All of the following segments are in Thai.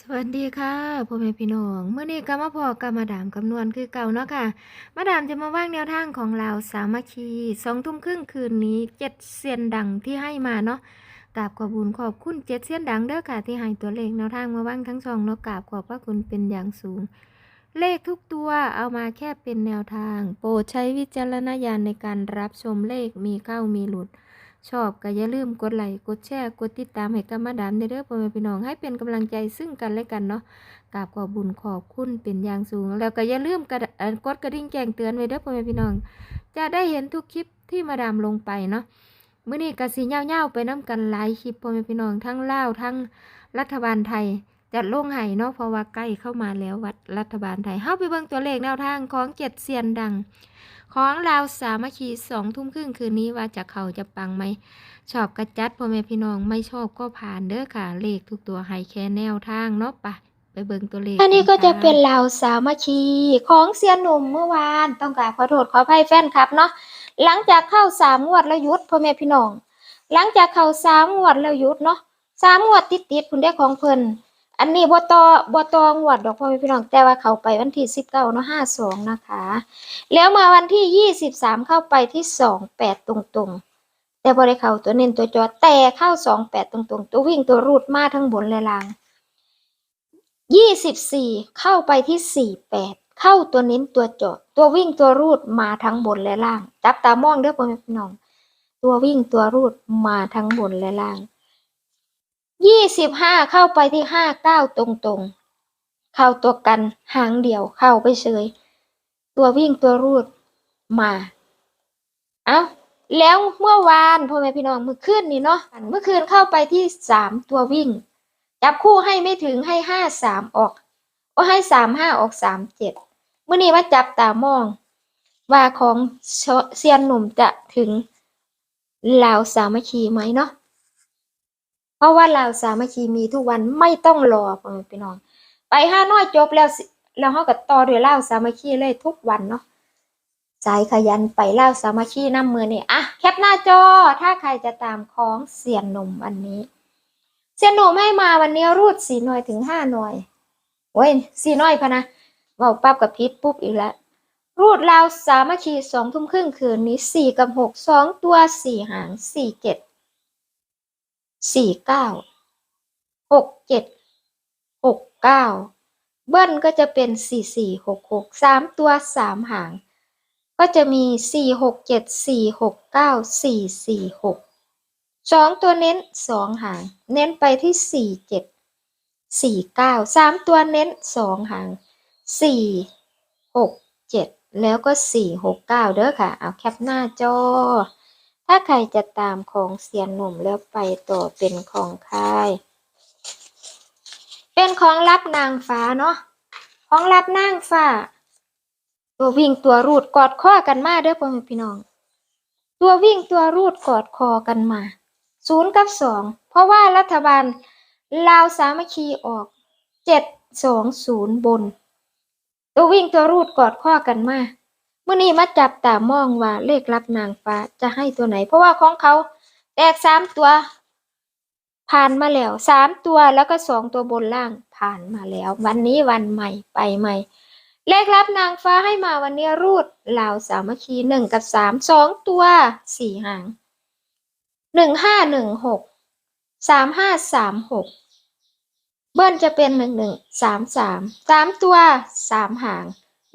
สวัสดีค่ะพ่อแม่พี่น้องเมื่อนี้ก็มาพอกับมาดามคำนวณคือเก่าเนาะค่ะ มาดามจะมาว่างแนวทางของเราสามัคคีสองทุ่มครึ่งคืนนี้เจ็ดเซียนดังที่ให้มาเนาะกราบขอบคุญขอบคุณเจ็ดเซียนดังเด้อค่ะที่ให้ตัวเลขแนวทางมาว่างทั้งสองเนาะกราบขอบพระคุณเป็นอย่างสูง เลขทุกตัวเอามาแค่เป็นแนวทาง โปรดใช้วิจารณญาณในการรับชมเลขมีเข้ามีหลุด ชอบก็อย่าลืมกดไลค์กดแชร์กดติดตามให้กับมาดามเด้อพ่อแม่พี่น้องให้เป็นกำลังใจซึ่งกันและกันเนาะกราบขอบบุญขอบคุณเป็นอย่างสูง แล้วก็อย่าลืมกดกดกระดิ่งแจ้งเตือนไว้เด้อพ่อแม่พี่น้อง จะได้เห็นทุกคลิปที่มาดามลงไปเนาะมื้อนี้ก็สิยาวๆไปน้กันหลายคลิปพ่อแม่พี่น้องทั้งลาวทั้งรัฐบาลไทยจัดลงให้เนาะเพราะว่าใกล้เข้ามาแล้ววัดรัฐบาลไทยเฮาไปเบิ่งตัวเลขแนวทางของเจ็ดเซียนดัง ของเราวสามัคคีสองทุ่มครึ่งคืนนี้ว่าจะเขาจะปังไหมชอบกระจัดพ่อแม่พี่น้องไม่ชอบก็ผ่านเด้อค่ะเลขทุกตัวให้แค่แนวทางเนาะปะไปเบิ่งตัวเลขอันนี้ก็จะเป็นเหล่าสามัคคีของเซียนหนุ่มเมื่อวานต้องกราบขอโทษขออภัยแฟนคลับเนาะหลังจากเข้าสามงวดแล้วยุดพ่อแม่พี่น้อง หลังจากเข้าสามงวดแล้วยุดเนาะสามงวดติดติดคุณได้ของเพิ่น อันนี้บ่ต่อบ่ต่องวดดอกพ่อพี่น้องแต่ว่าเขาไปวันที่สิบเก้าเนาะห้าสองนะคะ แล้วมาวันที่ยี่สิบสามเข้าไปที่สองแปดตรงๆ แต่บ่ได้เข้าตัวเน้นตัวจอแต่เข้าสองแปดตรงๆ ตัววิ่งตัวรูดมาทั้งบนและล่างยี่สิบสี่เข้าไปที่สี่แปดเข้าตัวเน้นตัวจาะตัววิ่งตัวรูดมาทั้งบนและล่างจับตามองเด้อพ่อพี่น้อง ตัววิ่งตัวรูดมาทั้งบนและล่าง ยี่สิบห้าเข้าไปที่ห้าเก้าตรงตรงๆเข้าตัวกันหางเดียวเข้าไปเฉย ตัววิ่งตัวรูดมา เอาแล้วเมื่อวานพ่อแม่พี่น้องเมื่อคืนนี่เนาะเมื่อคืนเข้าไปที่สามตัววิ่ง จับคู่ให้ไม่ถึงให้ห้าสามออกโอ้ให้สามห้าออกสามเจ็ดเมื่อนี้มาจับตามอง ว่าของเซียนหนุ่มจะถึงลาวสามัคคีไหมเนาะ ราะว่าลาสามัคคีมีทุกวันไม่ต้องรอพี่น้อง ไปห้าน้อยจบแล้วแล้วเขาก็ต่อด้วยเลาสามัคคีเลยทุกวันเนาะใจขยันไปเลาสามัคคีน้ำมือนี่อะแคปหน้าจอถ้าใครจะตามของเซียนหนุ่มวันนี้เซียนหนุ่มให้มาวันนี้รูดสี่หน่วยถึงห้าหน่วยโอ้ยสี่หน่วยพะนะว่าปั๊บกับพิษปุ๊บอีกแล้วรูดราวสามัคคีสองทุ่มครึ่งคืนนี้สี่กับหกสองตัวสี่หางสี่เจ็ด สี่เก้าหกเจ็ดหกเก้าเบิ้ลก็จะเป็นสี่สี่หกหกสามตัวสามหาง ก็จะมีสี่หกเจ็ดสี่หกเก้าสี่สี่หกสองตัวเน้นสองหาง เน้นไปที่สี่เจ็ดสี่เก้าสามตัวเน้นสองหางสี่หกเจ็ดแล้วก็สี่หกเก้าเด้อค่ะ เอาแคปหน้าจอ ถ้าใครจะตามของเซียนหนุ่มแล้วไปต่อเป็นของค่าย เป็นของรับนางฟ้าเนาะ ของรับนางฟ้า ตัววิ่งตัวรูดกอดข้อกันมาเด้อพ่อแม่พี่น้อง ตัววิ่งตัวรูดกอดคอกันมา ศูนย์กับสอง เพราะว่ารัฐบาลลาวสามัคคีออกเจ็ดสองศูนย์บน ตัววิ่งตัวรูดกอดข้อกันมา มื่อนี้มาจับตามองว่าเลขรับนางฟ้าจะให้ตัวไหน เพราะว่าของเขาแตกสามตัว ผ่านมาแล้วสามตัวแล้วก็สองตัวบนล่างผ่านมาแล้ว วันนี้วันใหม่ไปใหม่ เลขรับนางฟ้าให้มาวันนี้รูดลาวสามัคคีหนึ่งกับสามสองตัวสี่หางหนึ่งห้าหนึ่งหกสามห้าสามหกเบิ้ลจะเป็นหนึ่งหนึ่งสามสามสามตัวสามหาง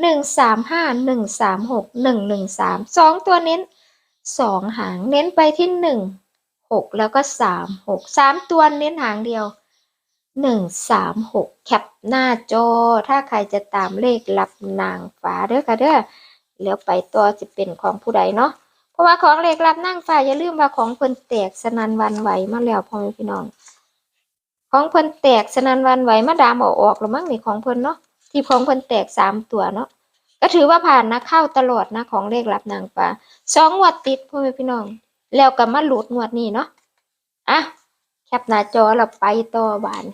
หนึ่งสามห้าหนึ่งสามหกหนึ่งหนึ่งสามสองตัวเน้นสองหางเน้นไปที่หนึ่งหกแล้วก็สามหกสามตัวเน้นหางเดียวหนึ่งสามหกแคปหน้าจอ ถ้าใครจะตามเลขรับนางฟ้าเด้อค่ะเด้อแล้วไปต่อจะเป็นของผู้ใดเนาะเพราะว่าของเล็กรับนั่งฟ้าอย่าลืมว่าของเพิ่นแตกสนันวันไหวมาแล้วพ่อแม่พี่น้อง ของเพิ่นแตกสนันวันไหวมาดามเอาออกแล้วมั้งนี่ของเพิ่นเนาะ ที่ของเพิ่นแตกสามตัวเนาะก็ถือว่าผ่านนะเข้าตลอดนะของเลขรับนางฟ้าสองงวดติดพ่อแม่พี่น้อง แล้วก็มาหลุดงวดนี้เนาะอะแคปหน้าจอเราไปต่อบาน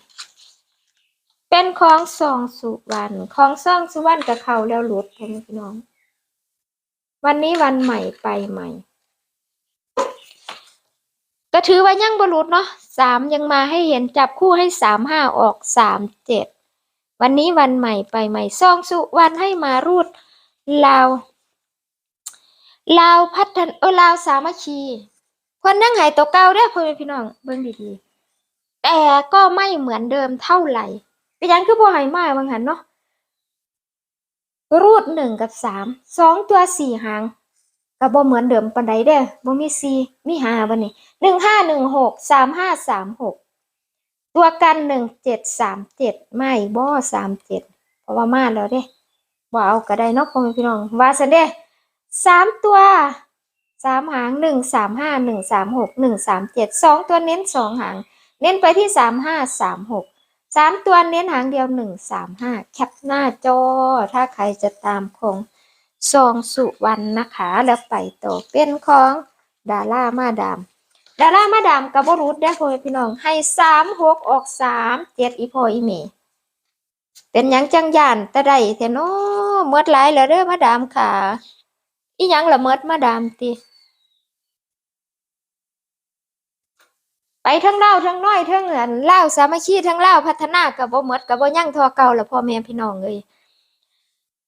เป็นของซองสุวรรณของซองสุวรรณกับเขาแล้วหลุดพ่อแม่พี่น้อง วันนี้วันใหม่ไปใหม่ ก็ถือว่ายังบรุษเนาะสามยังมาให้เห็นจับคู่ให้สามห้าออกสามเจ็ด วันนี้วันใหม่ไปใหม่ซองสุวรรณให้มารูดลาวลาวพัฒนเออลาวสามัคคีคนนั่งหายตัวเก่าเด้อพ่อแม่พี่น้องเบิ่งดีๆแต่ก็ไม่เหมือนเดิมเท่าไหร่เป็นยังคือบ่ใหายมาบางหันเนาะรูดหนึ่งกับสามสองตัวสี่หางก็บ่เหมือนเดิมปานใดเด้อบ่มีสี่มีห้าบัดนี้หนึ่งห้าหนึ่งหกสามห้าสามหก ตัวกันหนึ่งเจ็ดสามเจ็ดไม่บ่สามเจ็ดเพราะว่ามาแล้วเด้บ่เอาก็ได้นาะพ่อแม่พี่น้องว่าซั่นเด้สามตัวสามหางหนึ่งสามห้าหนึ่งสามหกหนึ่งสามเจ็ดสองตัวเน้นสองหาง เน้นไปที่สามห้าสามหกสามตัวเน้นหางเดียวหนึ่งสามห้าแคปหน้าจอ ถ้าใครจะตามคงซองสุวรรณนะคะ แล้วไปต่อเป็นของดารามาดาม ดารามาดามกับบรุษได้อพ่อแม่พี่น้อง ให้สามหกออกสามเจ็ดอีพออีเมเป็นยังจังยานแต่ได้เทโนเมิดหลายแล้วเด้อมาดามค่ะ อีหยังละเมิดมาดามติไปทั้งเล่าทั้งน้อยทั้งเงินเล่าสามัคคีทั้งเล่าพัฒนากับบ่หมดกับบ่ยั่งทอเก่าและพ่อแม่พี่น้องเลย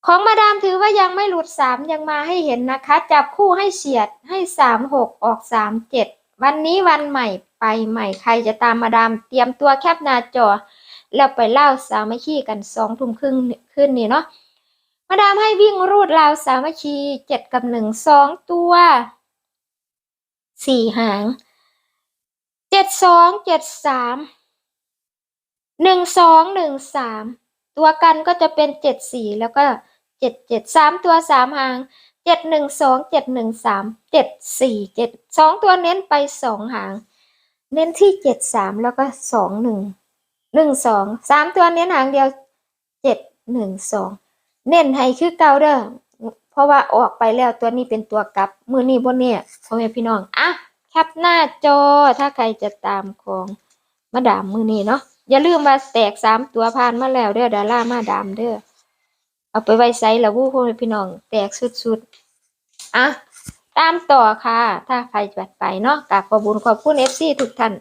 ของมาดามถือว่ายังไม่หลุดสามยังมาให้เห็นนะคะ จับคู่ให้เฉียดให้สามหกออกสามเจ็ด วันนี้วันใหม่ไปใหม่ใครจะตามมาดาม เตรียมตัวแคปหน้าจอ แล้วไปเล่าสามัคคีกันสองทุ่มครึ่งขึ้นนี่เนาะมาดามให้วิ่งรูดราวสามัคคีเจ็ดกับหนึ่งสองตัวสี่หางเจ็ดสองเจ็ดสามหนึ่งสองหนึ่งสามตัวกันก็จะเป็นเจ็ดสี่แล้วก็เจ็ดเจ็ดสามตัวสามหาง เจ็ดหนึ่งสองเจ็ดหนึ่งสามเจ็ดสี่เจ็ดสองตัวเน้นไปสองหาง เน้นที่เจ็ดสามแล้วก็สองหนึ่งหนึ่งสองสามตัวเน้นหางเดียวเจ็ดหนึ่งสองเน้นให้คือเก่าเด้อเพราะว่าออกไปแล้วตัวนี้เป็นตัวกลับ มือนี้บนเนี่ยพ่อแม่พี่น้องอะแคปหน้าจอถ้าใครจะตามของมาดามมือนี้เนาะอย่าลืมว่าแตกสามตัวผ่านมาแล้วเด้อดารามาดามเด้อ เอาไปไว้ใส่ละวู้พ่อแม่พี่น้อง แตกสุดๆ อะ ตามต่อค่ะ ถ้าใครจัดไปเนาะกราบขอบุญขอบคุณเอฟซีทุกท่าน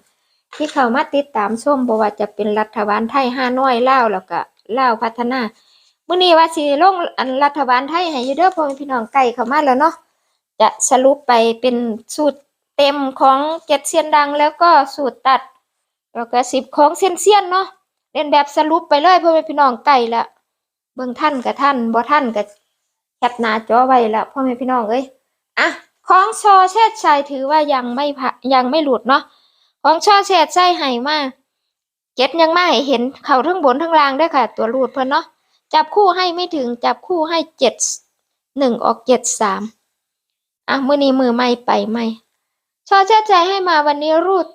ที่เข้ามาติดตามชมบ่ว่าจะเป็นรัฐบาลไทยห้าน้อยเลาแล้วก็ลาพัฒนามื้อนี้ว่าสิลงอันรัฐบาลไทยให้ยูเด้อพ่อแม่พี่น้องใกล้เข้ามาแล้วเนาะจะสรุปไปเป็นสูตรเต็มของเจ็ดเซียนดังแล้วก็สูตรตัด แล้วก็สิบของเซียนเซียนเนาะเล่นแบบสรุปไปเลยพ่อแม่พี่น้องไก่ละ เบิ่งท่านกับท่านบ่ท่านกับแคปหน้าจอไว้และพ่อแม่พี่น้องเอ้ยอะของชอเชษชัยถือว่ายังไม่ผ่ายังไม่หลุดเนาะของชอเชษชัยให้มาเก็ดยังมาให้เห็นเข่าทั้งบนทั้งล่างเด้ค่ะ ตัวรูดเพิ่นเนาะจับคู่ให้ไม่ถึงจับคู่ให้เจ็ดหนึ่งออกเจ็ดสามอะมื้อนี้มือไม่ไปไม่ชอเชษชัยให้มาวันนี้รูด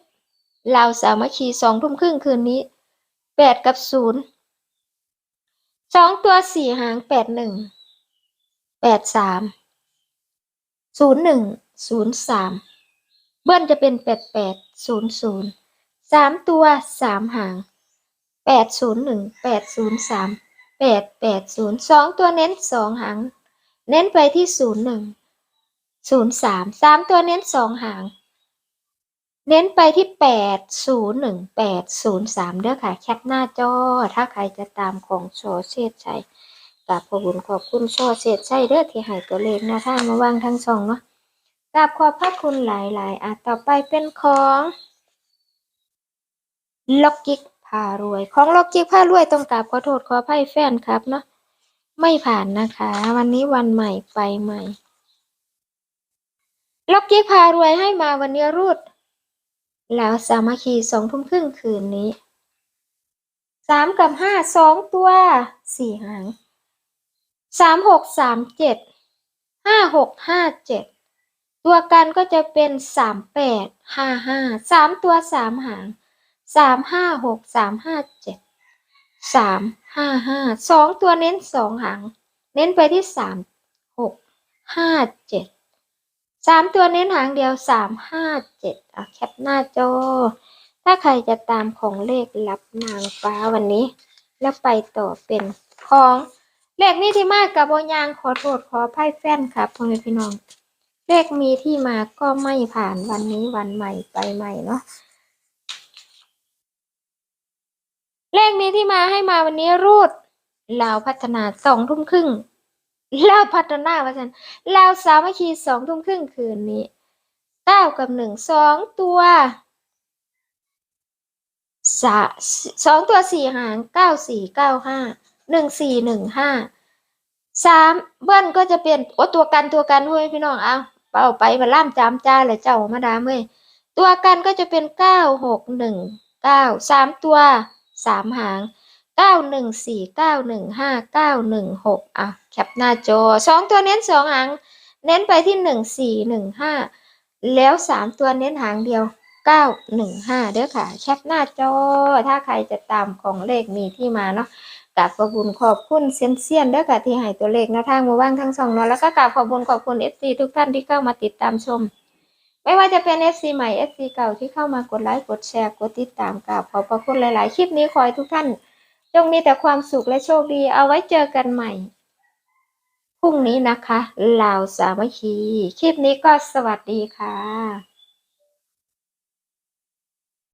เราวสามัคคีสองทุ่มครึ่งคืนนี้แปดกับศูนย์ สองตัวสี่หางแปดหนึ่งแปดสามศูนย์หนึ่งศูนย์สามเบิ้ลจะเป็นแปดแปดศูนย์ศูนย์สามตัวสามหางแปดศูนย์หนึ่งแปดศูนย์สามแปดแปดศูนย์สองตัวเน้นสองหาง เน้นไปที่ศูนย์หนึ่งศูนย์สามสามตัวเน้นสองหาง เน้นไปที่แปดศูนย์หนึ่งแปดศูนย์สามเด้อค่ะ แคปหน้าจอ ถ้าใครจะตามของโชเชษชัยกราบขอบคุณขอบคุณโชเชษชัยเด้อที่ให้ตัวเลขนะท่างมาวางทั้งสองเนาะกราบขอบพระคุณหลายๆ อะ ต่อไปเป็นของล็อกกิกพารวย ของล็อกกิกพารวยต้องกราบขอโทษขออภัยแฟนครับเนาะ ไม่ผ่านนะคะ วันนี้วันใหม่ไปใหม่ล็อกกิกพารวยให้มาวันนี้รูด แล้วสามัคคีสองทุ่มครึ่งคืนนี้สามกับห้าสองตัวสี่หางสามหกสามเจ็ดห้าหกห้าเจ็ดตัวกันก็จะเป็นสามแปดห้าห้าสามตัวสามหางสามห้าหกสามห้าเจ็ดสามห้าห้าสองตัวเน้นสองหาง เน้นไปที่สามหกห้าเจ็ด สามตัวเน้นหางเดียวสามห้าเจ็ดอะแคปหน้าจอ ถ้าใครจะตามของเลขลับนางฟ้าวันนี้ แล้วไปต่อเป็นของเลขนี้ที่มากกับบยางขอโทษขออภัยแฟนครับพ่อแม่พี่น้อง เลขมีที่มาก็ไม่ผ่านวันนี้วันใหม่ไปใหม่เนาะเลขนี้ที่มาให้มาวันนี้รูดลาวพัฒนาสองทุ่มครึ่ง ลาวพัฒนาว่าฉันลาวสามัคคีสองทุ่มครึ่งคืนนี้เก้ากับหนึ่งสองตัวสาสองตัวสี่หางเก้าสี่เก้าห้าหนึ่งสี่หนึ่งห้าสามเบิ้ลก็จะเป็นโอ้ตัวกันตัวกันเว้ยพี่น้องเอาเป่าไปมาล่ามจามจ้าเลยเจ้ามาดามเว้ยตัวกันก็จะเป็นเก้าหกหนึ่งเก้าสามตัวสามหาง เก้าหนึ่งสี่เก้าหนึ่งห้าเก้าหนึ่งหกอะแคปหน้าจอสองตัวเน้นสองหาง เน้นไปที่หนึ่งสี่หนึ่งห้าแล้วสามตัวเน้นหางเดียวเก้าหนึ่งห้าเด้อค่ะ แคปหน้าจอ ถ้าใครจะตามของเลขมีที่มาเนาะกราบขอบคุญขอบคุณเซียนเซียนๆเด้อค่ะที่ให้ตัวเลขนะทางมาว่างทั้งสองเนาะแล้วก็กราบขอบคุญขอบคุณเอฟซีทุกท่านที่เข้ามาติดตามชม ไม่ว่าจะเป็น FC ใหม่ FC เก่าที่เข้ามากดไลค์กดแชร์กดติดตามกราบขอบพระคุณหลาย ๆ คลิปนี้ขอให้ทุกท่าน จงมีแต่ความสุขและโชคดี เอาไว้เจอกันใหม่ พรุ่งนี้นะคะลาวสามัคคี คลิปนี้ก็สวัสดีค่ะ